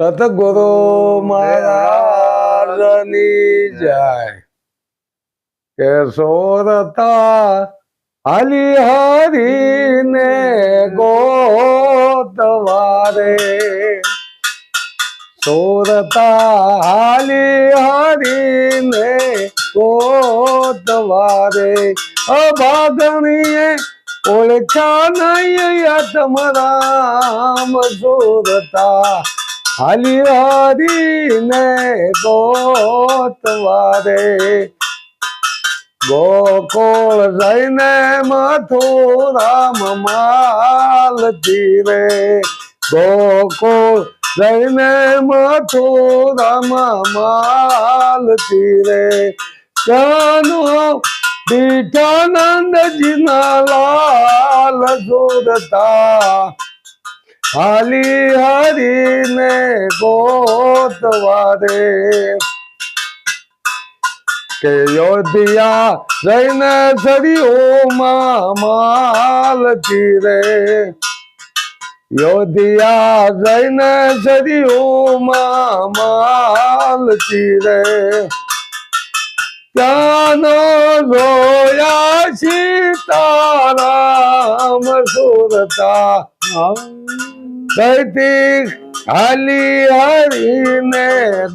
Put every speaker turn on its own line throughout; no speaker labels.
સતગુરુ મહારાજની જય. કે સોરતા હાલી હરીને ગોતવારે. સોરતા હાલી હરીને ગોતવારે. અભાગણીએ ઓળખા નહીં તમારામ સુરતા હાલી હરીને ગોતવારે. ગોકુળ જઈને મથુરામ માલ તીરે ગોકુળ જઈને મથુરામ માલ તીરે ચાનો દીઠાનંદજીના લાલ સુરતા હાલી હરીને ગોતવારે કે યોધિયા જઈને સરિયોમાં માલ તીરે યોધિયા જઈને સરિયોમાં માલ તીરે ત્યાંનો જોયા સીતારામ સુરતા. દૈતી હાલી હરીને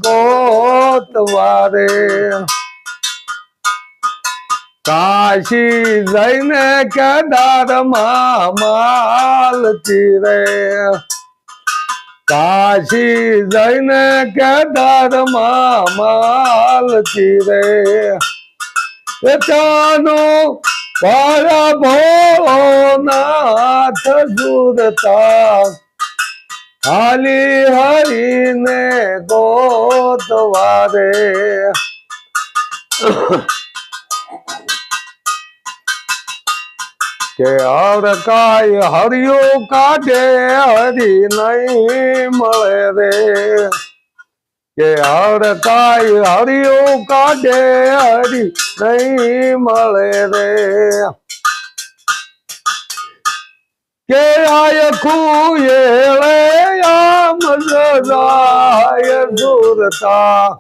ગોતવારે કાશી જઈને કેદાર માલ તીરે કાશી જઈને કેદાર માલ તીરે એ ચાનો પારા ભોનાથ સુરતા હાલી હરીને ગોતવારે કે હર કાય હરિયો કાઢે, હરી નહીં મળે રે. કે હર કાય હરિયો કાઢે, હરી નહીં મળે રે. કે આય ખુએ જાય દૂરતા.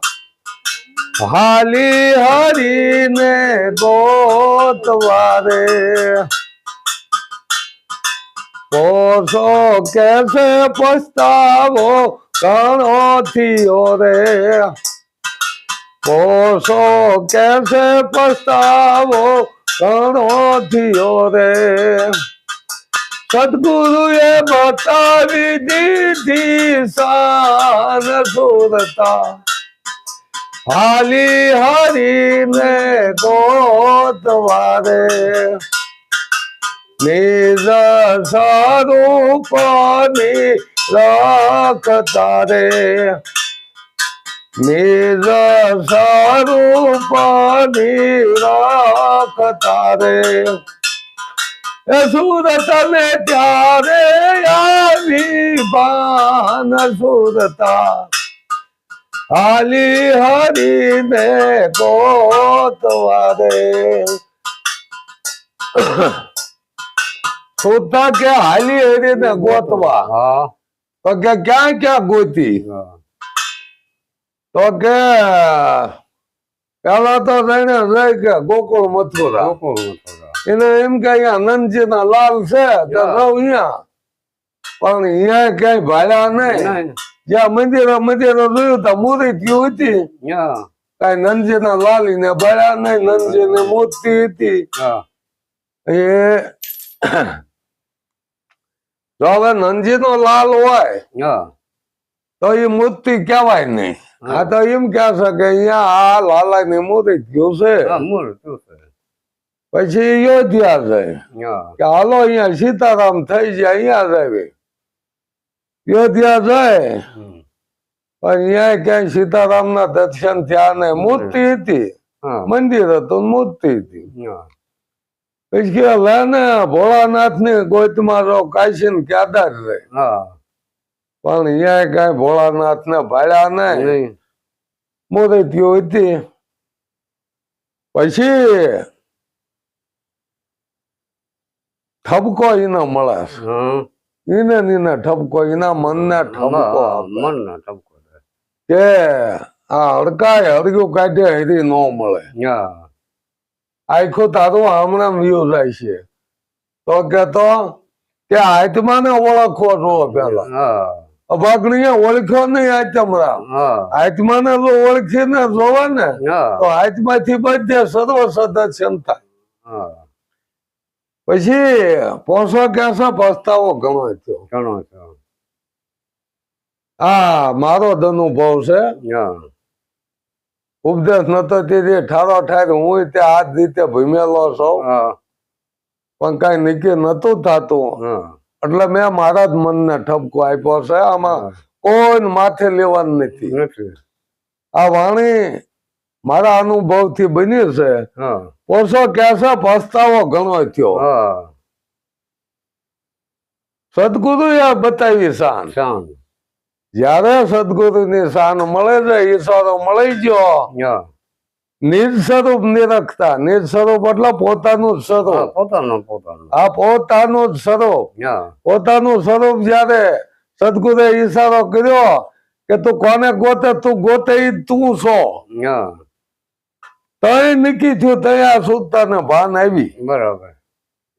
હાલી હરીને ગોતવારે પોસો કેસે પસ્તાવો ઘણો થયો રે. પોસો કેસે પસ્તાવો ઘણો થયો રે. સદગુરુએ બતાવી દીધી સાર સુરતા. હાલી હરીને ગોતવારે નિજ સ્વરૂપની રાખતા રે નિજ સ્વરૂપની રાખતા રે સુરત ને ત્યારે આવી બાન સુરતા. હાલી હરીને ગોતવારે સુતા કે હાલી હરી ને ગોતવા?
હા.
તો કે ક્યાં ક્યાં ગોતી? તો કે પેલા તો કે ગોકુળ મથુરા.
ગોકુળ મથુરા.
એને એમ કે અહીંયા નંદજી ના લાલ છે અહીંયા. પણ અહીંયા ક્યાંય ભાડા નહીં. જ્યાં મંદિરે મંદિરે જોયું તો મૂર્તિ હતી. કઈ નંદજી ના લાલી ને ભાડા નહીં નંદજી ને મૂર્તિ હતી એ જો હવે નંદજી નો લાલ હોય તો એ મૂર્તિ કહેવાય નહીં. આ તો એમ કે છે કે અહીંયા આ લાલા ની મૂર્તિ છે.
મૂર્તિ છે.
પછી યોધ્યા જાય. કે હાલો અહીંયા સીતારામ થઈ જાય અહીંયા જાય યોધ્યા જાય. પણ અહીંયા ક્યાંય સીતારામ ના દર્શન થયા ને મૂર્તિ હતી. મંદિર હતું મૂર્તિ હતી. પછી કે લે ને ભોળાનાથ ને ગોતમાં જો કાશી ને કેદાર રહે? પણ અહીંયા કઈ ભોળાનાથ ને ભાડ્યા નહીં, મૂર્તિઓ હતી. પછી ઠપકો એનો મળે છે.
હા,
ઈને ઠપકો એના મનને ઠપકો.
મનનો ઠપકો
કે આ હડકાય હળગ્યું કાઢે હરી ન મળે. આખો તારું હમણાં વ્યૂ જાય છે. તો કે તો કે આત્માને ઓળખવો જો પેલા.
હા.
અભાગણીએ ઓળખ્યો નહીં આત્મરામ
હા.
આત્માને જો ઓળખીને જોવા ને તો આત્માથી બધે સર્વ સદસ્યમ થાય.
હા.
પછી પોસો કેસો પસ્તાવો ઘણો થયો.
ઘણો
આ મારો જ અનુભવ છે ઉપદેશ નતો તેથી ઠારો ઠાર હું તે આ રીતે ભૂમેલો છું.
હા.
પણ કઈ નક્કી નતું થતું.
હા.
એટલે મેં મારા જ મનને ઠપકો આપ્યો છે. આમાં કોઈ માથે લેવાનું નથી. આ વાણી મારા અનુભવથી બની છે પોસો કેસે પસ્તાવો ઘણો થયો. સદગુરુ એ બતાવી શાન.
શાન.
જયારે સદગુરુ ની શાન મળે છે ઈશ્વરો મળી ગયો. નિજ સ્વરૂપ નિરખતા. નિજ સ્વરૂપ એટલે પોતાનું જ સ્વરૂપ.
પોતાનું પોતાનું.
આ પોતાનું જ સ્વરૂપ.
હા.
પોતાનું સ્વરૂપ જયારે સદગુરુએ ઈશારો કર્યો કે તું કોને ગોતે તું ગોતે તું છો. તઈ નક્કી થયું તઈ સુતા ને ભાન આવી.
બરાબર.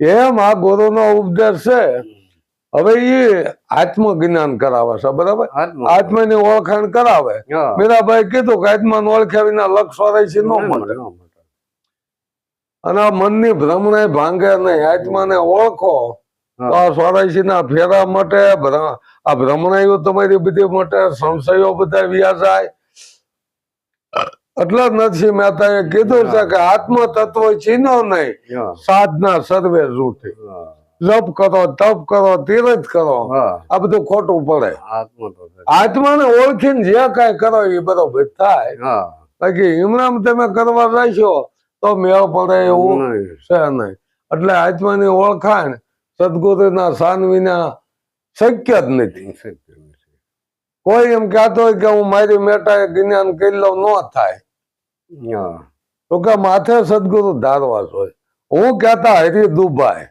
એમ આ ગુરુ નો ઉપદેશ છે. હવે એ આત્મજ્ઞાન કરાવે છે બરાબર?
આત્મા
આત્માની ઓળખાણ કરાવે. મીરાભાઈ કીધું કે આત્માને ઓળખ્યા વિના લક્ષ સ્વરાશી ન મળે. અને આ મનની ભ્રમણે ભાંગે નહીં આત્માને ઓળખો તો આ સ્વરાશી ના ફેરા માટે આ ભ્રમણાઈઓ તમારી બધી માટે સંશયો બધા વ્યા જાય એટલે જ નથી મહેતાએ કીધું છે કે આત્મ તત્વ ચીનો નહીં સાધના સર્વે જૂઠી જપ કરો તપ કરો તીરથ કરો આ બધું ખોટું પડે. આત્માને ઓળખીને જે કાંઈ કરો એ બરોબર થાય. બાકી હિમરામ તમે કરવા જશો તો મેળ પડે એવું. છે નહીં. એટલે આત્માની ઓળખાણ સદગુરુના શાન વિના શક્ય જ નથી. કોઈ એમ કહેતો હોય કે હું મારી મેટા જ્ઞાન કરી લઉં ન થાય. તો કે માથે સદગુરુ ધારવા જોઈએ હું કહેતા હરી દુભાઈ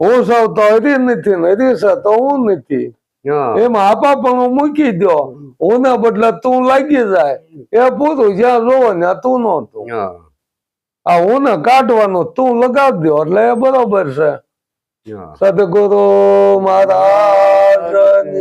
હું.
સૌ તો હરી નથી હરી સ તો હું નથી. એમ આપા પણ મૂકી દો હું ના બદલે તું લાગી જાય. એ પૂરું જ્યાં જોવો ને તું
નતું
આ હું. ને કાઢવાનું તું લગાવી દો એટલે એ બરોબર છે. સદગુરુ મહારાજની